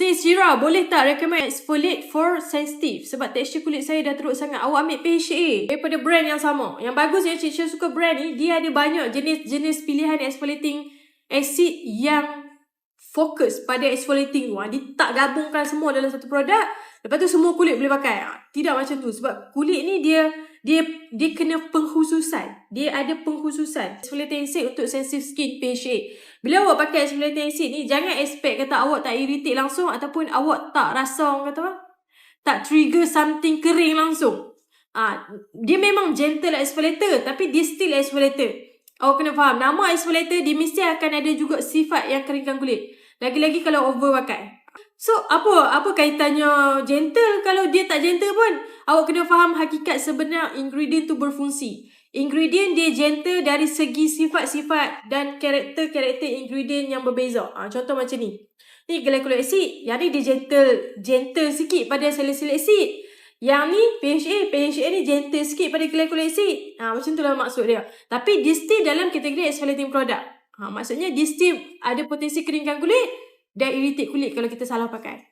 Say Zira, boleh tak recommend exfoliate for sensitive? Sebab tekstur kulit saya dah teruk sangat. Awak ambil PHA daripada brand yang sama. Yang bagus ya, Cik suka brand ni. Dia ada banyak jenis-jenis pilihan exfoliating acid yang fokus pada exfoliating tu. Ha. Dia tak gabungkan semua dalam satu produk. Lepas tu semua kulit boleh pakai. Ha. Tidak macam tu. Sebab kulit ni dia dia dia kena pengkhususan. Dia ada pengkhususan. Exfoliating acid untuk sensitive skin PHA. Bila awak pakai exfoliating acid ni, jangan expect kata awak tak irritate langsung ataupun awak tak rasa orang kata apa? Tak trigger something kering langsung. Ah, dia memang gentle exfoliator tapi dia still exfoliator. Awak kena faham, nama exfoliator dia mesti akan ada juga sifat yang keringkan kulit. Lagi-lagi kalau over pakai. So, apa apa kaitannya gentle kalau dia tak gentle pun? Awak kena faham hakikat sebenar ingredient tu berfungsi. Ingredient dia gentle dari segi sifat-sifat dan karakter-karakter ingredient yang berbeza. Ha, contoh macam ni. Ni glycolic acid. Yang ni dia gentle, gentle sikit pada salicylic acid. Yang ni PHA, PHA ni gentle sikit pada glycolic acid. Ha, macam tu lah maksud dia. Tapi dia still dalam kategori exfoliating product. Ha, maksudnya dia still ada potensi keringkan kulit dan irritate kulit kalau kita salah pakai.